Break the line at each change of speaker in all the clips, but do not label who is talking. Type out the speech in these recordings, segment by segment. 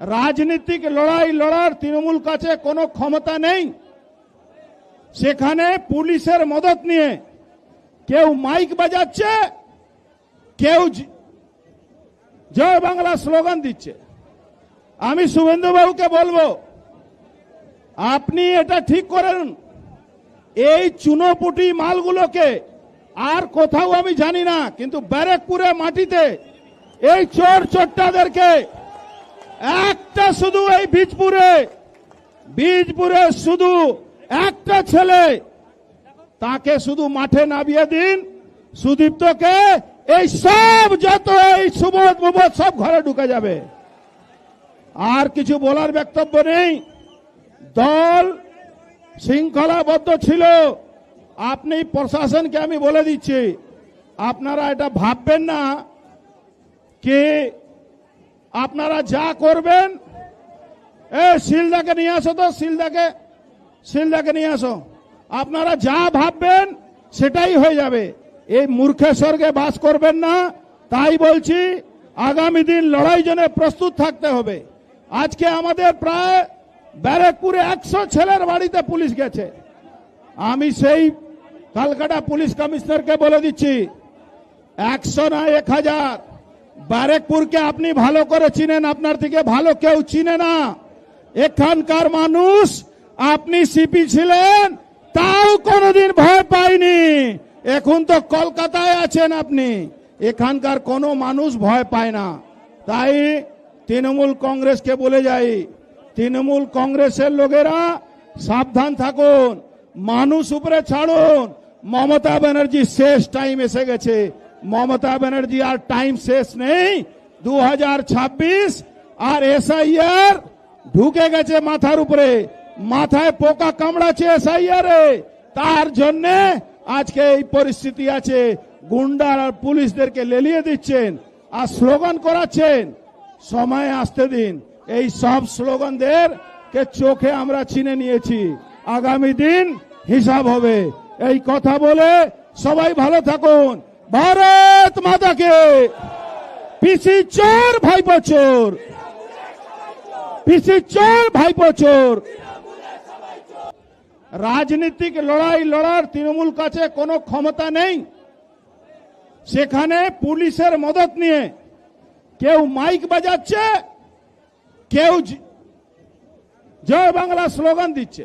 রাজনীতিক লড়াই লড়ার তৃণমূল কাছে কোনো ক্ষমতা নেই। সেখানে পুলিশের মদত নিয়ে কেউ মাইক বাজাচ্ছে, কেউ জয় বাংলা স্লোগান দিচ্ছে। আমি শুভেন্দুবাবুকে বলব, আপনি এটা ঠিক করেন, এই চুনোপুটি মালগুলোকে আর কোথাও আমি জানি না, কিন্তু ব্যারেকপুরে মাটিতে এই চোর চোট্টাদেরকে একটা শুধু এই বীজপুরে বীজপুরে শুধু একটা ছেলে। তাকে শুধু মাঠে নামিয়ে দিন। সুদীপ্তকে এই সব যত এই সুবোধ মুবোধ সব ঘরে ঢুকে যাবে। আর কিছু বলার বক্তব্য নেই। দল শৃঙ্খলাবদ্ধ ছিল। আপনি প্রশাসনকে আমি বলে দিচ্ছি, আপনারা এটা ভাববেন না। কি আপনারা যা করবেন, এ, শিলদাকে নিয়ে আসো তো, শিলদাকে শিলদাকে নিয়ে আসো। আপনারা যা ভাববেন, সেটাই হয়ে যাবে। এই মূর্খের স্বর্গে বাস করবেন না, তাই বলছি, আগামী দিন লড়াই জন্য প্রস্তুত থাকতে হবে। আজকে আমাদের প্রায় ব্যারেকপুরে একশো ছেলের বাড়িতে পুলিশ গেছে। আমি সেই কালকাটা পুলিশ কমিশনারকে বলে দিচ্ছি, একশো না এক হাজার। ব্যারেকপুরকে আপনি ভালো করে চিনেন, আপনার থেকে ভালো কেউ চিনে না। এখানকার মানুষ, আপনি সিপি ছিলেন, তাও কোনোদিন ভয় পায়নি এখন তো কলকাতায় আছেন আপনি, এখানকার কোনো মানুষ ভয় পায় না। তাই তৃণমূল কংগ্রেসকে বলে যাই, তৃণমূল কংগ্রেসের লোকেরা সাবধান থাকুন, মানুষ উপরে ছাড়ুন। মমতা ব্যানার্জি শেষ টাইম এসে গেছে। মমতা ব্যানার্জি আর টাইম শেষ নেই। দু হাজার ছাব্বিশ আর এসআইআর ঢুকে গেছে মাথার উপরে। মাথায় পোকা কামড়াচ্ছে এসআইআর তার জন্য আজকে এই পরিস্থিতি আছে। গুন্ডা আর পুলিশদেরকে লেলিয়ে দিচ্ছেন আর স্লোগান করাচ্ছেন, সময় আসতে দিন। এই সব স্লোগানদের কে চোখে আমরা চিনে নিয়েছি। আগামী দিন হিসাব হবে। এই কথা বলে সবাই ভালো থাকুন। ভারত মাতাকে। পিসি চোর ভাইপো চোর পিসি চোর ভাইপো চোর রাজনীতিক লড়াই লড়ার তৃণমূল কাছে কোনো ক্ষমতা নেই। সেখানে পুলিশের মদত নিয়ে কেউ মাইক বাজাচ্ছে, কেউ জয় বাংলা স্লোগান দিচ্ছে।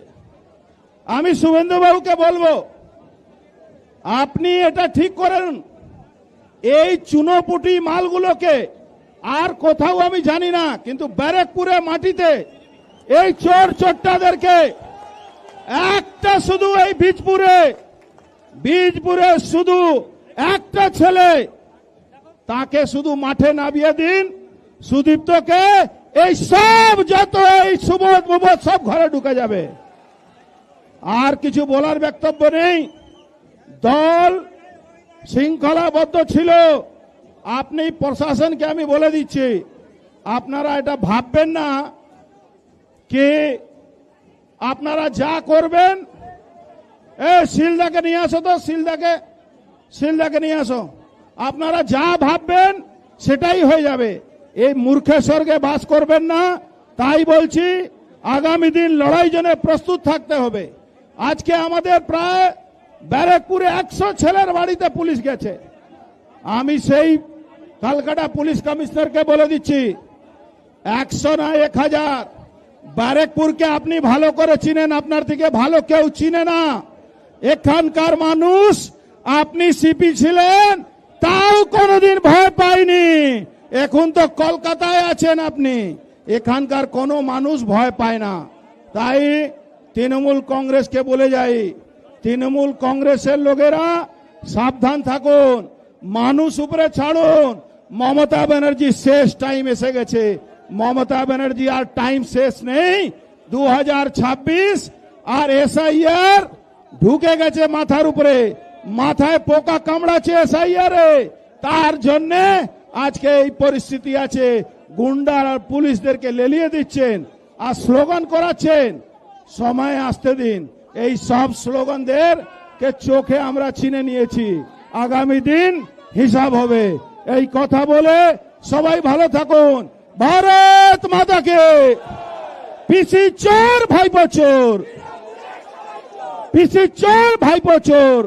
আমি শুভেন্দুবাবুকে বলব, আপনি এটা ঠিক করেন। এই চুনোপুটি মালগুলোকে আর কোথাও আমি জানি না, কিন্তু ব্যারেকপুরে মাটিতে এই চোর চোট্টাদেরকে একটা শুধু এই বীজপুরে বীজপুরে শুধু একটা ছেলে, তাকে শুধু মাঠে নামিয়ে দিন। সুদীপ্তকে এই সব যত এই সুবোধ মুবোধ সব ঘরে ঢুকে যাবে। আর কিছু বলার বক্তব্য নেই। দল শৃঙ্খলাবদ্ধ ছিল। আপনি প্রশাসনকে আমি বলে দিচ্ছি, আপনারা এটা ভাববেন না কি আপনারা যা করবেন, এ শিলদাকে নিয়ে আসো তো শিলদাকে শিলদাকে নিয়ে আসো। আপনারা যা ভাববেন সেটাই হয়ে যাবে। এই মূর্খের স্বর্গে বাস করবেন না, তাই বলছি আগামী দিন লড়াই জন্য প্রস্তুত থাকতে হবে। আজকে আমাদের প্রায় ব্যারেকপুরে একশো ছেলের বাড়িতে পুলিশ গেছে। আমি সেই কালকাটা পুলিশ কমিশনারকে বলে দিচ্ছি, একশো না এক হাজার। ব্যারেকপুরকে আপনি ভালো করে চিনেন, আপনার থেকে ভালো কেউ চিনে না। এখানকার মানুষ, আপনি সিপি ছিলেন, তাও কোনোদিন ভয় পায়নি এখন তো কলকাতায় আছেন আপনি, এখানকার কোনো মানুষ ভয় পায় না। তাই তৃণমূল কংগ্রেসকে বলে যাই তৃণমূল কংগ্রেসের লোকেরা সাবধান থাকুন, মানুষ উপরে ছাড়ুন। মমতা ব্যানার্জি শেষ টাইম এসে গেছে। মমতা ব্যানার্জি আর টাইম শেষ নেই। দু হাজার ছাব্বিশ আর এসআইআর ঢুকে গেছে মাথার উপরে। মাথায় পোকা কামড়াচ্ছে এসআইআর তার জন্য আজকে এই পরিস্থিতি আছে। গুন্ডা আর পুলিশদেরকে লেলিয়ে দিচ্ছেন আর স্লোগান করাচ্ছেন, সময় আসতে দিন। এই সব স্লোগানদের কে চোখে আমরা চিনে নিয়েছি। আগামী দিন হিসাব হবে। এই কথা বলে সবাই ভালো থাকুন। ভারত মাতাকে। পিসি চোর, ভাইপো চোর। পিসি চোর, ভাইপো চোর।